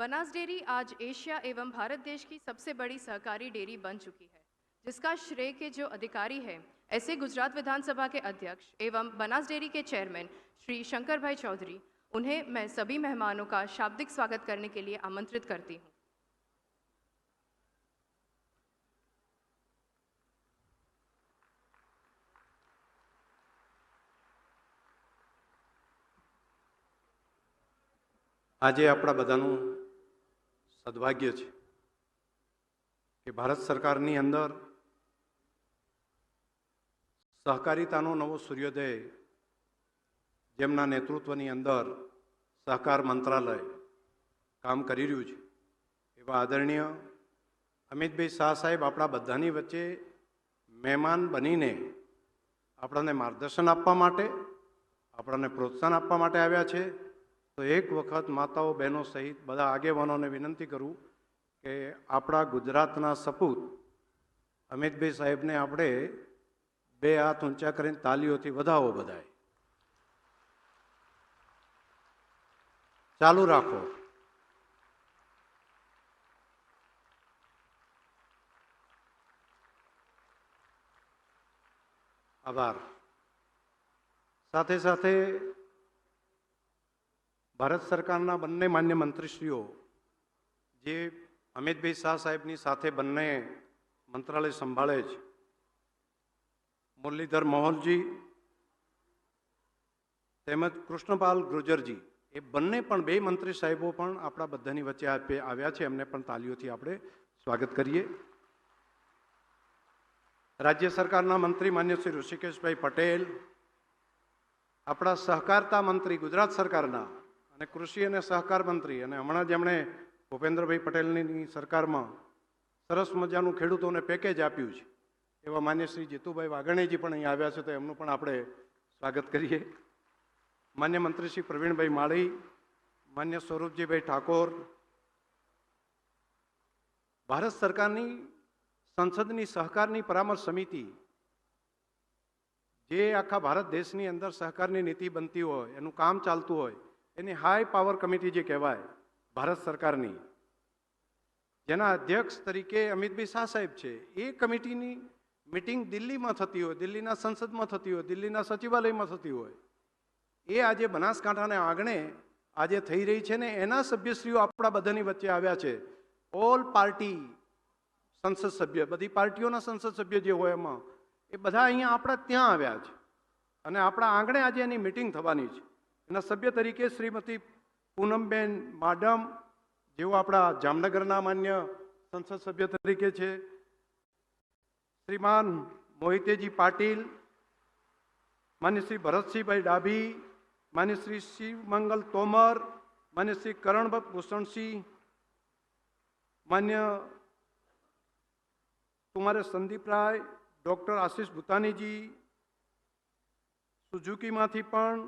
Banas dairy आज Asia एवं भारत देश की सबसे बड़ी सहकारी डेयरी बन चुकी है जिसका श्रेय के जो अधिकारी है ऐसे गुजरात विधानसभा के अध्यक्ष एवं बनास डेयरी के चेयरमैन श्री शंकर भाई चौधरी उन्हें मैं सभी मेहमानों का शाब्दिक स्वागत करने के लिए आमंत्रित करती हूँ આજે આપણા બધાનું સદભાગ્ય છે કે ભારત સરકારની અંદર સહકારિતાનો નવો સૂર્યોદય જેમના નેતૃત્વની અંદર સહકાર મંત્રાલય કામ કરી રહ્યું છે. એવા આદરણીય અમિતભાઈ શાહ સાહેબ આપણા બધાની વચ્ચે મહેમાન બનીને આપણને માર્ગદર્શન આપવા માટે, આપણને પ્રોત્સાહન આપવા માટે આવ્યા છે. તો એક વખત માતાઓ બહેનો સહિત બધા આગેવાનોને વિનંતી કરું કે આપણા ગુજરાતના સપૂત અમિતભાઈ સાહેબને આપણે બે હાથ ઊંચા કરીને તાલીઓથી વધાવો બધાએ ચાલુ રાખો. આભાર. સાથે સાથે ભારત સરકારના બંને માન્ય મંત્રીશ્રીઓ, જે અમિતભાઈ શાહ સાહેબની સાથે બંને મંત્રાલય સંભાળે છે, મુરલીધર મોહનજી તેમજ કૃષ્ણપાલ ગુર્જરજી, એ બંને પણ બે મંત્રી સાહેબો પણ આપણા બધાની વચ્ચે આવ્યા છે. એમને પણ તાલીઓથી આપણે સ્વાગત કરીએ. રાજ્ય સરકારના મંત્રી માન્ય શ્રી ઋષિકેશભાઈ પટેલ, આપણા સહકારતા મંત્રી ગુજરાત સરકારના અને કૃષિ અને સહકાર મંત્રી અને હમણાં જ એમણે ભૂપેન્દ્રભાઈ પટેલની સરકારમાં સરસ મજાનું ખેડૂતોને પેકેજ આપ્યું છે. એવા માન્ય શ્રી જીતુભાઈ વાઘાણીજી પણ અહીં આવ્યા છે, તો એમનું પણ આપણે સ્વાગત કરીએ. માન્ય મંત્રી શ્રી પ્રવીણભાઈ માળી, માન્ય સ્વરૂપજીભાઈ ઠાકોર, ભારત સરકારની સંસદની સહકારની પરામર્શ સમિતિ, જે આખા ભારત દેશની અંદર સહકારની નીતિ બનતી હોય, એનું કામ ચાલતું હોય એની હાઈ પાવર કમિટી જે કહેવાય, ભારત સરકારની, જેના અધ્યક્ષ તરીકે અમિતભાઈ શાહ સાહેબ છે, એ કમિટીની મિટિંગ દિલ્હીમાં થતી હોય, દિલ્હીના સંસદમાં થતી હોય, દિલ્હીના સચિવાલયમાં થતી હોય, એ આજે બનાસકાંઠાને આંગણે આજે થઈ રહી છે ને એના સભ્યશ્રીઓ આપણા બધાની વચ્ચે આવ્યા છે. ઓલ પાર્ટી સંસદ સભ્ય, બધી પાર્ટીઓના સંસદ સભ્ય જે હોય એમાં, એ બધા અહીંયા આપણા ત્યાં આવ્યા છે. અને આપણા આંગણે આજે એની મિટિંગ થવાની છે. એના સભ્ય તરીકે શ્રીમતી પૂનમબેન માડમ, જેઓ આપણા જામનગરના માન્ય સંસદ સભ્ય તરીકે છે, શ્રીમાન મોહિતેજી પાટીલ, માન્ય શ્રી ભરતસિંહભાઈ ડાભી, માન્ય શ્રી શિવમંગલ તોમર, માન્ય શ્રી કરણભ ભૂષણસિંહ, માન્ય કુમારે સંદીપરાય ડૉક્ટર આશીષ ભૂતાનીજી, સુઝુકીમાંથી પણ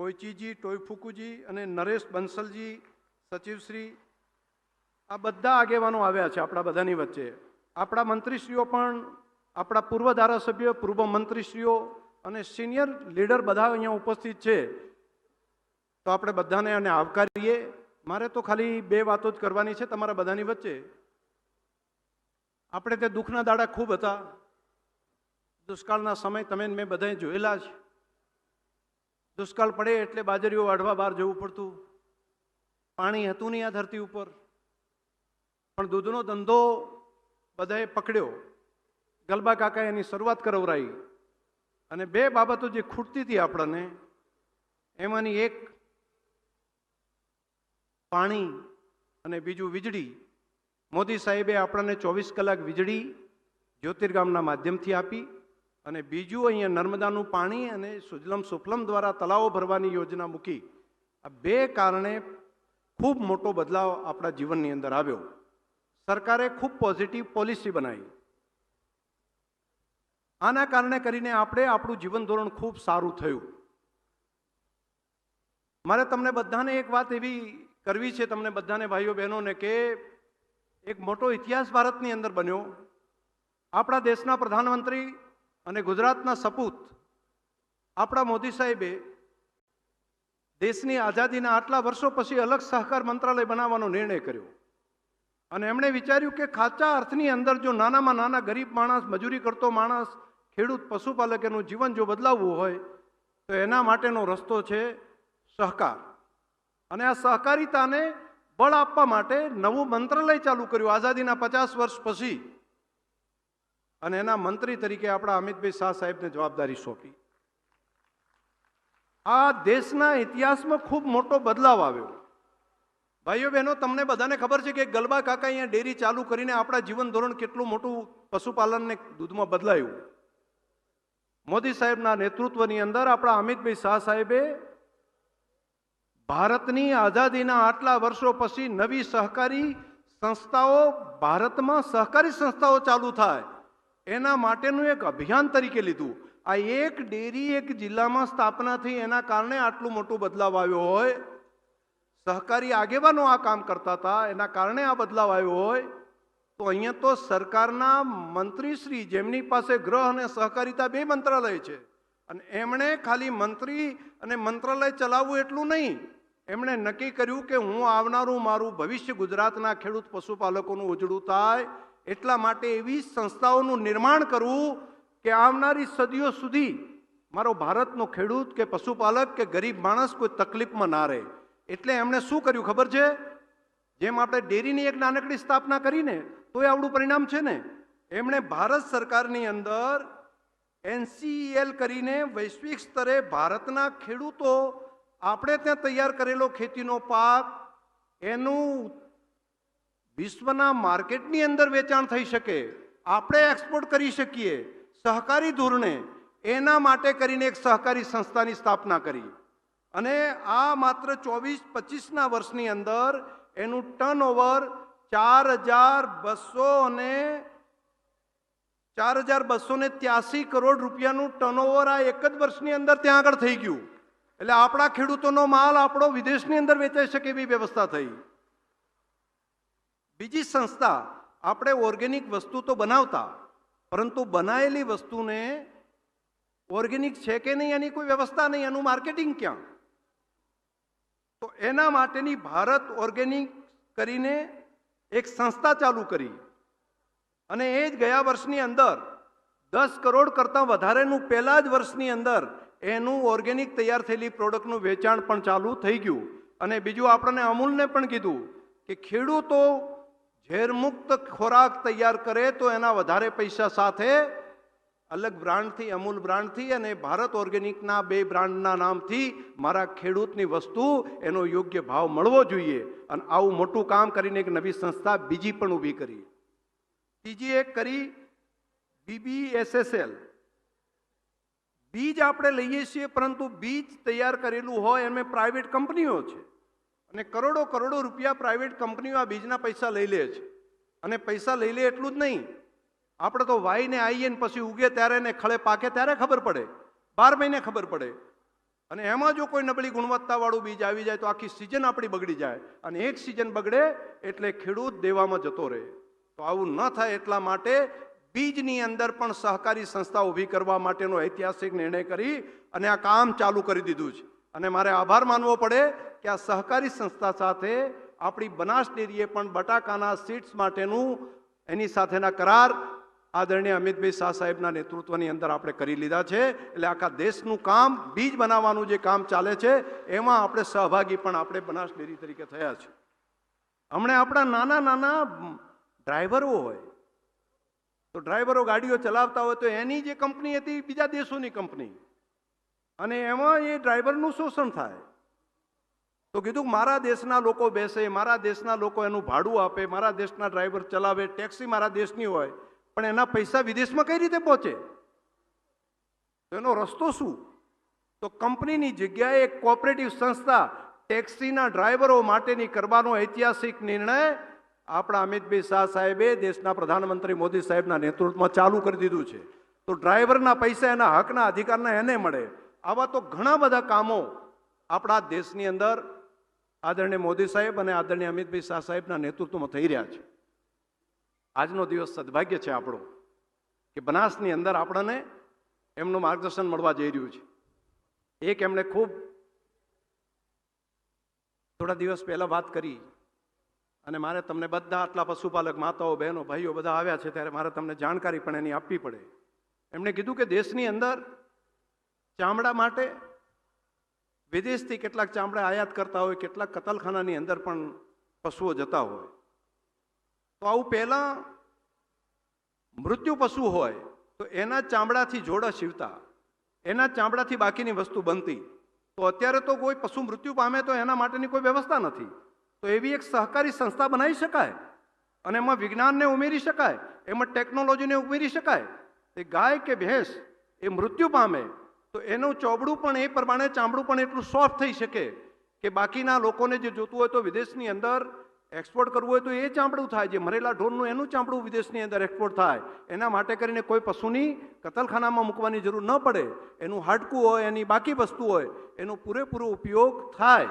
કોઈચીજી ટોયફુકુજી અને નરેશ બંસલજી, સચિવશ્રી, આ બધા આગેવાનો આવ્યા છે આપણા બધાની વચ્ચે. આપણા મંત્રીશ્રીઓ પણ, આપણા પૂર્વ ધારાસભ્ય, પૂર્વ મંત્રીશ્રીઓ અને સિનિયર લીડર બધા અહીંયા ઉપસ્થિત છે. તો આપણે બધાને અને આવકારીએ. મારે તો ખાલી બે વાતો જ કરવાની છે તમારા બધાની વચ્ચે. આપણે તે દુઃખના દાડા ખૂબ હતા. દુષ્કાળના સમય તમે મેં બધાએ જોયેલા છે દુષ્કાળ પડે એટલે બાજરીઓ વાઢવા બહાર જવું પડતું. પાણી હતું નહીં આ ધરતી ઉપર. પણ દૂધનો ધંધો બધાએ પકડ્યો. ગલબા કાકા એની શરૂઆત કરવરાઈ. અને બે બાબતો જે ખૂટતી હતી આપણને, એમાંની એક પાણી અને બીજું વીજળી. મોદી સાહેબે આપણને ચોવીસ કલાક વીજળી જ્યોતિર્ગામના માધ્યમથી આપી. અને બીજું અહીંયા નર્મદાનું પાણી અને સુજલમ સુફલમ દ્વારા તલાવો ભરવાની યોજના મૂકી આ બે કારણે ખૂબ મોટો બદલાવ આપણા જીવનની અંદર આવ્યો. સરકારે ખૂબ પોઝિટિવ પોલિસી બનાવી. આના કારણે કરીને આપણે આપણું જીવન ધોરણ ખૂબ સારું થયું. મારે તમને બધાને એક વાત એવી કરવી છે તમને બધાને ભાઈઓ બહેનોને કે એક મોટો ઇતિહાસ ભારતની અંદર બન્યો. આપણા દેશના પ્રધાનમંત્રી અને ગુજરાતના સપૂત, આપણા મોદી સાહેબે દેશની આઝાદીના આટલા વર્ષો પછી અલગ સહકાર મંત્રાલય બનાવવાનો નિર્ણય કર્યો. અને એમણે વિચાર્યું કે ખાચા અર્થની અંદર જો નાનામાં નાના ગરીબ માણસ, મજૂરી કરતો માણસ, ખેડૂત પશુપાલક એનું જીવન જો બદલાવવું હોય, તો એના માટેનો રસ્તો છે સહકાર. અને આ સહકારિતાને બળ આપવા માટે નવું મંત્રાલય ચાલુ કર્યું આઝાદીના પચાસ વર્ષ પછી. અને એના મંત્રી તરીકે આપણા અમિતભાઈ શાહ સાહેબને જવાબદારી સોંપી. આ દેશના ઇતિહાસમાં ખૂબ મોટો બદલાવ આવ્યો. ભાઈઓ બહેનો, તમને બધાને ખબર છે કે ગલબા કાકા અહીંયા ડેરી ચાલુ કરીને આપણા જીવન ધોરણ કેટલું મોટું પશુપાલનને દૂધમાં બદલાયું. મોદી સાહેબના નેતૃત્વની અંદર આપણા અમિતભાઈ શાહ સાહેબે ભારતની આઝાદીના આટલા વર્ષો પછી નવી સહકારી સંસ્થાઓ ભારતમાં સહકારી સંસ્થાઓ ચાલુ થાય. એના માટેનું એક અભિયાન તરીકે લીધું. આ એક ડેરી એક જિલ્લામાં સ્થાપના થઈ, એના કારણે આટલું મોટું બદલાવ આવ્યો હોય. સહકારી આગેવાનો આ કામ કરતા હતા, એના કારણે આ બદલાવ આવ્યો હોય. તો અહીંયા તો સરકારના મંત્રીશ્રી જેમની પાસે ગ્રહ અને સહકારિતા બે મંત્રાલય છે. અને એમણે ખાલી મંત્રી અને મંત્રાલય ચલાવવું એટલું નહીં. એમણે નક્કી કર્યું કે હું આવનારું મારું ભવિષ્ય ગુજરાતના ખેડૂત પશુપાલકોનું ઉજળું થાય એટલા માટે એવી સંસ્થાઓનું નિર્માણ કરવું કે આવનારી સદીઓ સુધી મારો ભારતનો ખેડૂત કે પશુપાલક કે ગરીબ માણસ કોઈ તકલીફમાં ના રહે. એટલે એમણે શું કર્યું ખબર છે? જેમ આપણે ડેરીની એક નાનકડી સ્થાપના કરીને, તોય આવડું પરિણામ છે ને? એમણે ભારત સરકારની અંદર એનસીએલ કરીને વૈશ્વિક સ્તરે ભારતના ખેડૂતો, આપણે ત્યાં તૈયાર કરેલો ખેતીનો પાક, એનું વિશ્વના માર્કેટની અંદર વેચાણ થઈ શકે, આપણે એક્સપોર્ટ કરી શકીએ સહકારી ધોરણે, એના માટે કરીને એક સહકારી સંસ્થાની સ્થાપના કરી. અને આ માત્ર ચોવીસ પચીસના વર્ષની અંદર એનું ટર્ન ઓવર ચાર હજાર બસો અને ચાર હજાર બસો ને ત્યાસી કરોડ રૂપિયાનું ટર્નઓવર આ એક જ વર્ષની અંદર ત્યાં આગળ થઈ ગયું. એટલે આપણા ખેડૂતોનો માલ આપણો વિદેશની અંદર વેચાઈ શકે એવી વ્યવસ્થા થઈ. બીજી સંસ્થા આપણે ઓર્ગેનિક વસ્તુ તો બનાવતા, પરંતુ બનાવેલી વસ્તુને ઓર્ગેનિક છે કે નહીં એની કોઈ વ્યવસ્થા નહીં, એનું માર્કેટિંગ ક્યાં? તો એના માટેની ભારત ઓર્ગેનિક કરીને એક સંસ્થા ચાલુ કરી. અને એ જ ગયા વર્ષની અંદર દસ કરોડ કરતાં વધારેનું પહેલાં જ વર્ષની અંદર એનું ઓર્ગેનિક તૈયાર થયેલી પ્રોડક્ટનું વેચાણ પણ ચાલુ થઈ ગયું. અને બીજું આપણને અમૂલને પણ કીધું કે ખેડૂતો ઝેરમુક્ત ખોરાક તૈયાર કરે તો એના વધારે પૈસા સાથે અલગ બ્રાન્ડથી, અમૂલ બ્રાન્ડથી અને ભારત ઓર્ગેનિકના બે બ્રાન્ડના નામથી મારા ખેડૂતની વસ્તુ એનો યોગ્ય ભાવ મળવો જોઈએ. અને આવું મોટું કામ કરીને એક નવી સંસ્થા બીજી પણ ઊભી કરી. બીજી એક કરી બીબીએસએસએલ બીજ આપણે લઈએ છીએ, પરંતુ બીજ તૈયાર કરેલું હોય એમાં પ્રાઇવેટ કંપનીઓ છે. અને કરોડો કરોડો રૂપિયા પ્રાઇવેટ કંપનીઓ આ બીજના પૈસા લઈ લે છે. અને પૈસા લઈ લે એટલું જ નહીં. આપણે તો વાઈને આવીએ ને પછી ઉગે ત્યારે ને ખળે પાકે ત્યારે ખબર પડે. બાર મહિને ખબર પડે. અને એમાં જો કોઈ નબળી ગુણવત્તાવાળું બીજ આવી જાય તો આખી સિઝન આપણી બગડી જાય. અને એક સિઝન બગડે એટલે ખેડૂત દેવામાં જતો રહે. તો આવું ન થાય એટલા માટે બીજની અંદર પણ સહકારી સંસ્થા ઊભી કરવા માટેનો ઐતિહાસિક નિર્ણય કરી અને આ કામ ચાલુ કરી દીધું છે. અને મારે આભાર માનવો પડે કે આ સહકારી સંસ્થા સાથે આપણી બનાસ ડેરીએ પણ બટાકાના સીડ્સ માટેનું એની સાથેના કરાર આદરણીય અમિતભાઈ શાહ સાહેબના નેતૃત્વની અંદર આપણે કરી લીધા છે. એટલે આખા દેશનું કામ, બીજ બનાવવાનું જે કામ ચાલે છે, એમાં આપણે સહભાગી પણ આપણે બનાસ ડેરી તરીકે થયા છે. હમણે આપણા નાના નાના ડ્રાઈવરો હોય, તો ડ્રાઈવરો ગાડીઓ ચલાવતા હોય તો એની જે કંપની હતી, બીજા દેશોની કંપની. અને એમાં એ ડ્રાઈવરનું શોષણ થાય. તો કીધું, મારા દેશના લોકો બેસે, મારા દેશના લોકો એનું ભાડું આપે, મારા દેશના ડ્રાઈવર ચલાવે, ટેક્સી મારા દેશની હોય, પણ એના પૈસા વિદેશમાં કઈ રીતે પહોંચે? તો એનો રસ્તો શું? તો કંપનીની જગ્યાએ એક કોઓપરેટિવ સંસ્થા ટેક્સીના ડ્રાઈવરો માટેની કરવાનો ઐતિહાસિક નિર્ણય આપણા અમિતભાઈ શાહ સાહેબે દેશના પ્રધાનમંત્રી મોદી સાહેબના નેતૃત્વમાં ચાલુ કરી દીધું છે. તો ડ્રાઈવરના પૈસા એના હકના અધિકારના એને મળે. આવા તો ઘણા બધા કામો આપણા દેશની અંદર આદરણીય મોદી સાહેબ અને આદરણીય અમિતભાઈ શાહ સાહેબના નેતૃત્વમાં થઈ રહ્યા છે. આજનો દિવસ સદભાગ્ય છે આપણો કે બનાસની અંદર આપણને એમનું માર્ગદર્શન મળવા જઈ રહ્યું છે. એક એમણે ખૂબ થોડા દિવસ પહેલાં વાત કરી અને મારે તમને બધા આટલા પશુપાલક માતાઓ, બહેનો, ભાઈઓ બધા આવ્યા છે ત્યારે મારે તમને જાણકારી પણ એની આપવી પડે. એમણે કીધું કે દેશની અંદર ચામડા માટે વિદેશથી કેટલાક ચામડા આયાત કરતા હોય, કેટલાક કતલખાનાની અંદર પણ પશુઓ જતા હોય. તો આવું પહેલાં મૃત્યુ પશુ હોય, તો એના ચામડાથી જોડા સીવતા, એના ચામડાથી બાકીની વસ્તુ બનતી. તો અત્યારે તો કોઈ પશુ મૃત્યુ પામે તો એના માટેની કોઈ વ્યવસ્થા નથી. તો એવી એક સહકારી સંસ્થા બનાવી શકાય અને એમાં વિજ્ઞાનને ઉમેરી શકાય, એમાં ટેકનોલોજીને ઉમેરી શકાય. એ ગાય કે ભેંસ એ મૃત્યુ પામે તો એનું ચોબડું પણ એ પ્રમાણે ચામડું પણ એટલું સોફ્ટ થઈ શકે કે બાકીના લોકોને જે જોતું હોય તો વિદેશની અંદર એક્સપોર્ટ કરવું હોય તો એ ચામડું થાય. જે મરેલા ઢોરનું એનું ચામડું વિદેશની અંદર એક્સપોર્ટ થાય. એના માટે કરીને કોઈ પશુની કતલખાનામાં મૂકવાની જરૂર ન પડે. એનું હાડકું હોય, એની બાકી વસ્તુ હોય, એનો પૂરેપૂરો ઉપયોગ થાય.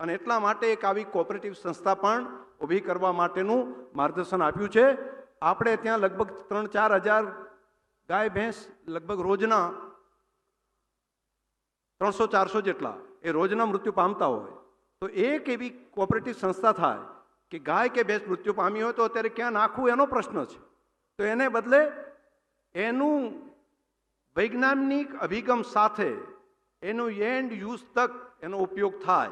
અને એટલા માટે એક આવી કોઓપરેટિવ સંસ્થા પણ ઊભી કરવા માટેનું માર્ગદર્શન આપ્યું છે. આપણે ત્યાં લગભગ ત્રણ ચાર હજાર ગાય, ભેંસ લગભગ રોજના ત્રણસો ચારસો જેટલા એ રોજના મૃત્યુ પામતા હોય. તો એક એવી કોઓપરેટિવ સંસ્થા થાય કે ગાય કે ભેંસ મૃત્યુ પામી હોય તો અત્યારે ક્યાં નાખવું એનો પ્રશ્ન છે. તો એને બદલે એનું વૈજ્ઞાનિક અભિગમ સાથે એનું એન્ડ યુઝ તક એનો ઉપયોગ થાય.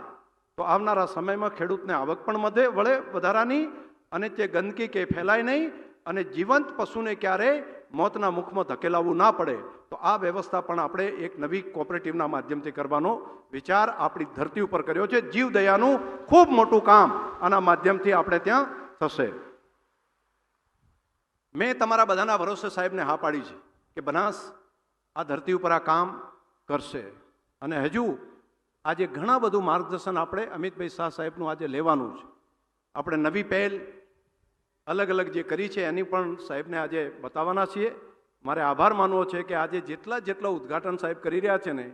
તો આવનારા સમયમાં ખેડૂતને આવક પણ વધે, વળે વધારાની અને તે ગંદકી કે ફેલાય નહીં અને જીવંત પશુને ક્યારેય મોતના મુખમાં ધકેલાવવું ના પડે, તો આ વ્યવસ્થા પણ આપણે એક નવી કોઓપરેટિવના માધ્યમથી કરવાનો વિચાર આપણી ધરતી ઉપર કર્યો છે. જીવદયાનું ખૂબ મોટું કામ આના માધ્યમથી આપણે ત્યાં થશે. મેં તમારા બધાના ભરોસે સાહેબને હા પાડી છે કે બનાસ આ ધરતી ઉપર આ કામ કરશે. અને હજુ આજે ઘણા બધું માર્ગદર્શન આપણે અમિતભાઈ શાહ સાહેબનું આજે લેવાનું છે. આપણે નવી પહેલ અલગ અલગ જે કરી છે એની પણ સાહેબને આજે બતાવવાના છીએ. મારે આભાર માનવો છે કે આજે જેટલા જેટલા ઉદ્ઘાટન સાહેબ કરી રહ્યા છે ને,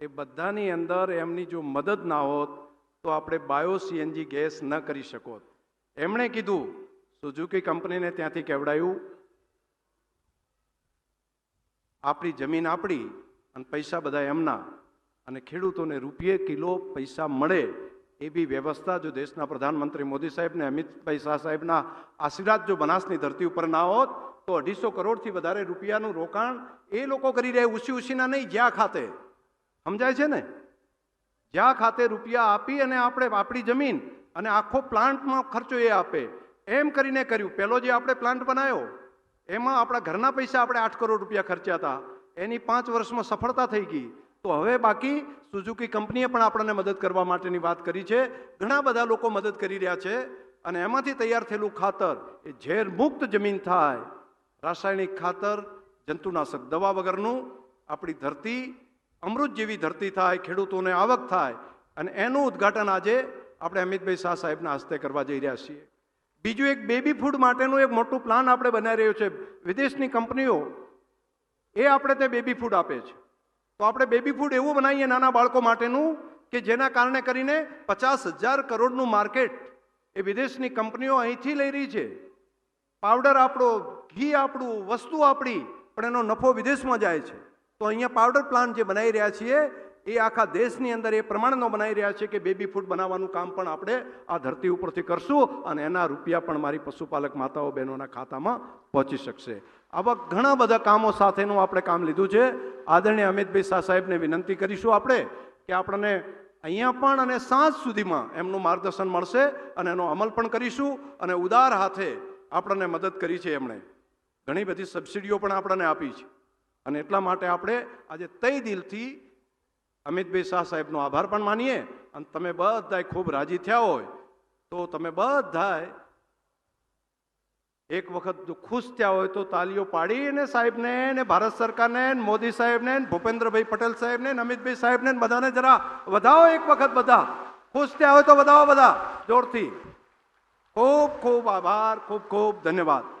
એ બધાની અંદર એમની જો મદદ ના હોત, તો આપણે બાયો સીએનજી ગેસ ન કરી શકોત એમણે કીધું, સુઝુકી કંપનીને ત્યાંથી કેવડાયું? આપણી જમીન આપણી અને પૈસા બધા એમના. અને ખેડૂતોને રૂપિયે કિલો પૈસા મળે એવી વ્યવસ્થા જો દેશના પ્રધાનમંત્રી મોદી સાહેબને, અમિતભાઈ શાહ સાહેબના આશીર્વાદ જો બનાસની ધરતી ઉપર ના હોત, તો અઢીસો કરોડથી વધારે રૂપિયાનું રોકાણ એ લોકો કરી રહ્યા ઉછી ઉછીના નહીં, જ્યાં ખાતે. સમજાય છે ને? જ્યાં ખાતે રૂપિયા આપી અને આપણે આપણી જમીન અને આખો પ્લાન્ટમાં ખર્ચો એ આપે. એમ કરીને કર્યું. પહેલો જે આપણે પ્લાન્ટ બનાવ્યો, એમાં આપણા ઘરના પૈસા આપણે આઠ કરોડ રૂપિયા ખર્ચ્યા હતા. એની પાંચ વર્ષમાં સફળતા થઈ ગઈ. તો હવે બાકી સુઝુકી કંપનીએ પણ આપણને મદદ કરવા માટેની વાત કરી છે. ઘણા બધા લોકો મદદ કરી રહ્યા છે અને એમાંથી તૈયાર થયેલું ખાતર એ ઝેર મુક્ત જમીન થાય. રાસાયણિક ખાતર, જંતુનાશક દવા વગરનું આપણી ધરતી અમૃત જેવી ધરતી થાય, ખેડૂતોને આવક થાય અને એનું ઉદ્ઘાટન આજે આપણે અમિતભાઈ શાહ સાહેબના હસ્તે કરવા જઈ રહ્યા છીએ. બીજું એક બેબી ફૂડ માટેનું એક મોટું પ્લાન આપણે બનાવી રહ્યો છે. વિદેશની કંપનીઓ એ આપણે તે બેબી ફૂડ આપે છે. તો આપણે બેબી ફૂડ એવું બનાવીએ નાના બાળકો માટેનું કે જેના કારણે કરીને પચાસ હજાર કરોડનું માર્કેટ એ વિદેશની કંપનીઓ અહીંથી લઈ રહી છે. પાવડર આપણો, ઘી આપણું, વસ્તુ આપણી, પણ એનો નફો વિદેશમાં જાય છે. તો અહીંયા પાવડર પ્લાન્ટ જે બનાવી રહ્યા છીએ એ આખા દેશની અંદર એ પ્રમાણનો બનાવી રહ્યા છે કે બેબી ફૂડ બનાવવાનું કામ પણ આપણે આ ધરતી ઉપરથી કરશું અને એના રૂપિયા પણ મારી પશુપાલક માતાઓ બહેનોના ખાતામાં પહોંચી શકશે. આવા ઘણા બધા કામો સાથેનું આપણે કામ લીધું છે. આદરણીય અમિતભાઈ શાહ સાહેબને વિનંતી કરીશું આપણે કે આપણને અહીંયા પણ અને સાંજ સુધીમાં એમનું માર્ગદર્શન મળશે અને એનો અમલ પણ કરીશું અને ઉદાર હાથે આપણને મદદ કરી છે એમણે. ઘણી બધી સબસિડીઓ પણ આપણને આપી છે. અને એટલા માટે આપણે આજે તય દિલથી અમિતભાઈ શાહ સાહેબનો આભાર પણ માનીએ અને તમે બધાય ખૂબ રાજી થયા હોય તો તમે બધાય એક વખત ખુશ થયા હોય તો તાલીઓ પાડી અને સાહેબને ને ભારત સરકારને મોદી સાહેબને ભૂપેન્દ્રભાઈ પટેલ સાહેબને અમિતભાઈ સાહેબને બધાને જરા વધાવો એક વખત બધા. ખુશ થયા હોય તો વધાવો બધા. જોરથી. ખૂબ ખૂબ આભાર, ખૂબ ખૂબ ધન્યવાદ.